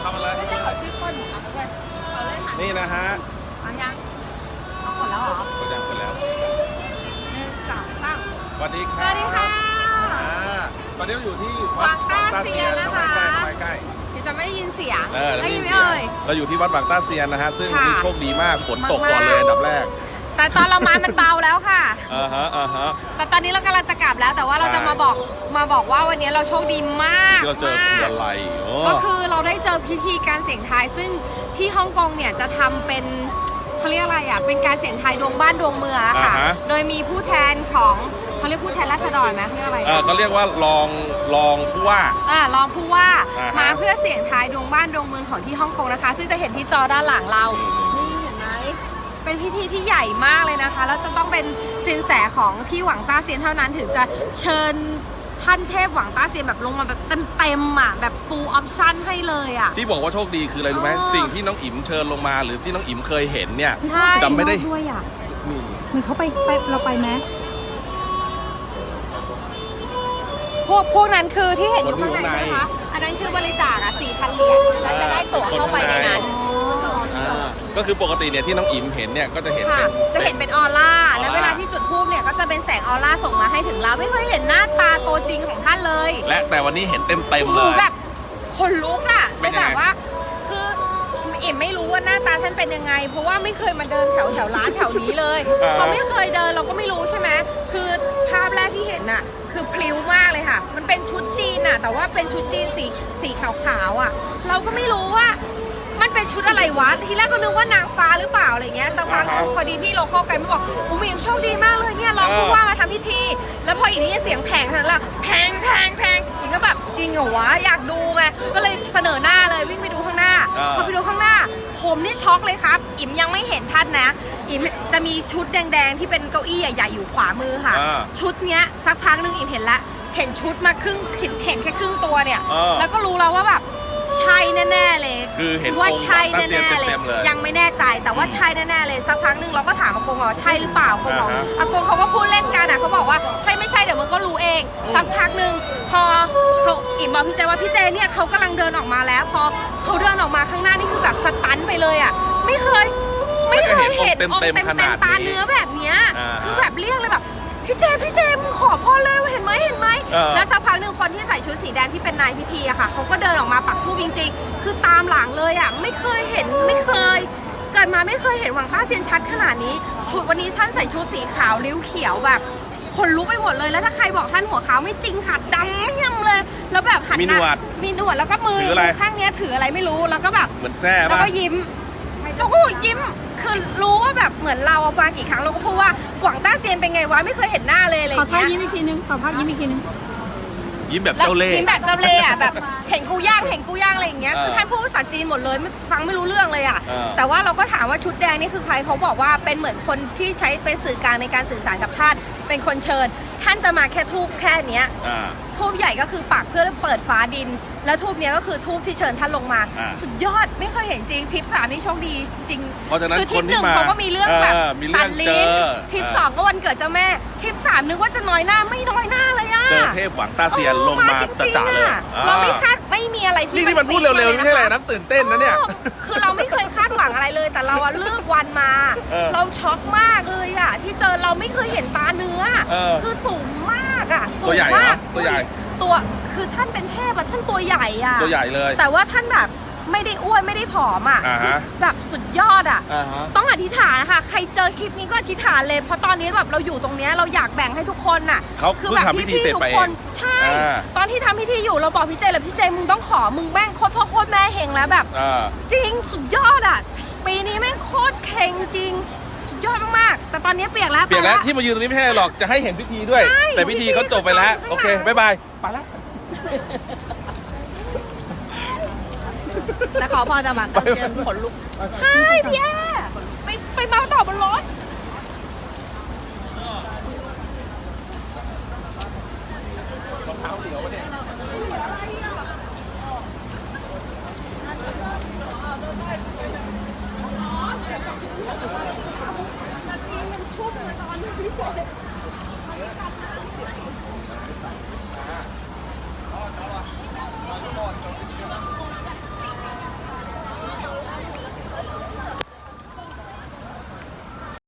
เข้ามาเลยไม่ใช่ขอชื่อคนหนูค่ะด้วยขอเลยค่ะนี่นะฮะเอายังเอาหมดแล้วเหรอ กดยังกดแล้วหนึ่งสองสามสวัสดีสครับ วัสดีค่ะอ่า ตอนนี้เราอยู่ที่วัดวัดต้าเซียนนะคะใกล้ๆใกล้เดี๋ยวจะไม่ได้ยินเสียงๆเออได้ยินไหมเสียงเอ่ย เราอยู่ที่วัดบางต้าเซียนนะฮะ ซึ่งค่ะที่โชคดีมากฝนตกมากๆก่อนเลยอันดับแรกแต่ตอนเรามา มันเบาแล้วค่ะ อ่าฮะอ่าฮะ แต่ตอนนี้เรากำลังจะกลับแล้ว แต่ว่าเราใช่ จะมาบอกมาบอกว่าวันนี้เราโชคดีมากที่เราเจอคืออะไรโอ้ก็คือเราได้เจอพิธีการเสี่ยงทายซึ่งที่ฮ่องกงเนี่ยจะทำเป็นเขาเรียกอะไรอะเป็นการเสี่ยงทายดวงบ้านดวงเมืองอะค่ะอ่าฮะโดยมีผู้แทนของ เขาเรียกผู้แทนราษฎรไหมเรียกอะไรเออเขาเรียกว่ารองรองผู้ว่า อ่ารองผู้ว่าอ่าฮะ มาเพื่อเสี่ยงทายดวงบ้านดวงเมืองของที่ฮ่องกงนะคะ ซึ่งจะเห็นที่จอด้านหลังเราอืมนี่เห็นไหมเป็นพิธีที่ใหญ่มากเลยนะคะ แล้วจะต้องเป็นสินแสของที่หวังต้าเซียนเท่านั้น ถึงจะเชิญท่านเทพหวังต้าเซียนแบบลงมาแบบเต็มๆอะแบบ full option ให้เลยอะ ที่บอกว่าโชคดีคืออะไรรู้ไหมอ๋อ สิ่งที่น้องอิ๋มเชิญลงมาหรือที่น้องอิ๋มเคยเห็นเนี่ย ใช่ จำไม่ได้ ด้วยอะนี่เหมือนเขาไปไปเราไปไหม พวกพวกนั้นคือที่เห็นอยู่ข้างในนะคะ อันนั้นคือบริจาคอะ4,000เหรียญแล้วจะได้ตั๋วเข้าไปในนั้น อ่าก็คือปกติเนี่ยที่น้องอิ๋มเห็นเนี่ยก็จะเห็นค่ะ เป็น จะเห็นเป็นออร่า ออร่า แล้วเวลาที่จุดทูบเนี่ยก็จะเป็นแสงออร่าส่งมาให้ถึงเรา ไม่เคยเห็นหน้าตาตัวจริงของท่านเลยและแต่วันนี้เห็นเต็มเต็มๆโอ้เลโหยแบบคนลุกอะเป็นยังไง แบบว่าคือ เอ็มไม่รู้ว่าหน้าตาท่านเป็นยังไง เพราะว่าไม่เคยมาเดินแถวแถวร้านแถวนี้เลยเขาไม่เคยเดินเราก็ไม่รู้ใช่ไหมคือภาพแรกที่เห็นน่ะคือพลิ้วมากเลยค่ะ มันเป็นชุดจีนน่ะ แต่ว่าเป็นชุดจีนสีสีขาวๆอะ เราก็ไม่รู้ว่ามันเป็นชุดอะไรวะ ทีแรกก็นึกว่านางฟ้าหรือเปล่าอะไรเงี้ย สักพักนึงพอดีพี่โลคอลไกด์มาบอกอุ้มอิมโชคดีมากเลยเนี่ยรองผู้ว่ามาทำพิธี แล้วพออีกนี้เสียงแผงเท่านั้นแหละแพง ริงเหรอวะอยากดูไงก็เลยเสนอหน้าเลยวิ่งไปดูข้างหน้าอ่าพอไปดูข้างหน้า ผมนี่ช็อกเลยครับ อิมยังไม่เห็นท่านนะ อิมจะมีชุดแดงๆ ที่เป็นเก้าอี้ใหญ่ๆอยู่ขวามือค่ะ อ่าชุดเนี้ยสักพักหนึงอิมเห็นละ เห็นชุดมาครึ่งเห็นเห็นแค่ครึ่งตัวเนี่ยอ่าแล้วก็รู้แล้วว่าแบบใช่แน่ๆเลย คือเห็นว่าองค์ใช่หวังต้าเซียนแน่ๆเลย เต็มๆเลย ยังไม่แน่ใจแต่ว่าใช่แน่ๆเลยสักพักหนึ่งเราก็ถามอากงว่าใช่หรือเปล่าอากงบอกอ่าฮะอากงเขาก็พูดเล่นกันอะเขาบอกว่าใช่ไม่ใช่เดี๋ยวมึงก็รู้เอง สักพักหนึ่งพอเขาอิ่มบอกพี่เจว่าพี่เจเนี่ยเขากำลังเดินออกมาแล้ว พอเขาเดินออกมาข้างหน้านี่คือแบบสตันไปเลยอะ ไม่เคย ไม่เคยเห็นองค์เต็เต็มมๆขนาดนี้ๆตาเนื้อแบบเนี้ยอ่าฮะ คือแบบเรียกเลยแบบ พี่เจพี่เจมึงขอพ่อเลยเห็นไหมเห็นไหมเออ แล้วสักพักหนึ่งคนที่ใส่ชุดสีแดงที่เป็นนายพิธีอะค่ะเขาก็เดินออกมาปักทูบจริงๆ คือตามหลังเลยอะไม่เคยเห็นไม่เคย เกิดมาไม่เคยเห็นหวังต้าเซียนชัดขนาดนี้ ชุดวันนี้ท่านใส่ชุดสีขาวริ้วเขียวแบบคนลุกไปหมดเลยแล้วถ้าใครบอกท่านหัวขาวไม่จริงค่ะดำเมี่ยมเลย แล้วแบบหันมีหนวดมีหนวดแล้วก็มือถืออะไร มืข้างเนี้ยถืออะไรไม่รู้แล้วก็แบบ เหมือนแซ่แล้วป่ะ ก็ยิ้ม แล้วก็ยิ้มคือรู้ว่าแบบเหมือนเราเอามากี่ครั้งเราก็พูดว่าหวังต้าเซียนเป็นไงวะไม่เคยเห็นหน้าเลยอะไรอขอย่างท่าเงี้ย ยิ้มอีกทีนึงขอภาพยิ้มอีกทีนึง ยิ้มแบบแล้วเจ้าเล่ห์ยิ้มแบบเจ้าเล่ห์อะแบบเห็นกูย่างเห็นกูย่างอะไรอย่างเงี้ยเออคือท่านพูดภาษาจีนหมดเลยไม่ฟังไม่รู้เรื่องเลยอะเออ แต่ว่าเราก็ถามว่าชุดแดงนี่คือใครเขาบอกว่าเป็นเหมือนคนที่ใช้เป็นสื่อกลางในการสื่อสารกับท่าน เป็นคนเชิญ ท่านจะมาแค่ทูบแค่เนี้ยอ่า ทูบใหญ่ก็คือปักเพื่อเปิดฟ้าดิน แล้วทูบเนี้ยก็คือทูบที่เชิญท่านลงมา อ่าสุดยอดไม่เคยเห็นจริงทริปสามนี่โชคดีจริงเพราะฉะนั้นคือทริปคนหที่นึ่งมาเขาก็มีเรื่องแบบเออมีเรื่องตัดลิ้นเจอ ทริปเออสองก็วันเกิดเจ้าแม่ทริปสามนึกว่าจะน้อยหน้าไม่น้อยหน้าเลยอะเจอเทพหวังต้าเซียนลงมาจริงๆจะจ่าเลยอะเราไม่คาดไม่มีอะไรที่นี่ที่มันพูดเร็วๆ ไม่ใช่อะไรนะตื่นเต้นนะเนี่ยออคือเราไม่ เคยคาดหวังอะไรเลย แต่เราอะเลือกวันมา เออเราช็อกมากเลยอะที่เจอเราไม่เคยเห็นตาเนื้อ เออคือสูงมากอะสูตัวงใหญ่มากเหรอตัวใหญ่ ตัวคือท่านเป็นเทพอะท่านตัวใหญ่อะตัวใหญ่เลย แต่ว่าท่านแบบไม่ได้อ้วนไม่ได้ผอมอะอ่าฮะคือแบบสุดยอดอะ อ่าฮะ ต้องอธิษฐานนะคะใครเจอคลิปนี้ก็อธิษฐานเลย เพราะตอนนี้แบบเราอยู่ตรงเนี้ยเราอยากแบ่งให้ทุกคนน่ะเขาคือเพิ่งแบบทำพิธีเสร็จทุไปกเอคงนใช่ อ่า ตอนที่ทำพิธีอยู่เราบอกพี่เจเลยพี่เจมึงต้องขอมึงแม่งโคตรพ่อโคตรแม่เฮงแล้วแบบ อ่า จริงสุดยอดอะ ปีนี้แม่งโคตรเข่งจริง สุดยอดมากๆ แต่ตอนนี้เปียกแล้วเปลี่ยนแล้วไปะที่มายืนตรงนี้ไม่ใช่หรอกจะให้เห็นพิธีด้วย ใช่แต่พิธีเขาจบไปแล้วพิธีโอเคข้างหลังบ๊ายบาย ไปแล้ว แต่ขอพรจะมาตอนเย็นขนลุก ใช่พี่แอไปไปเมาต่อบนรถ เ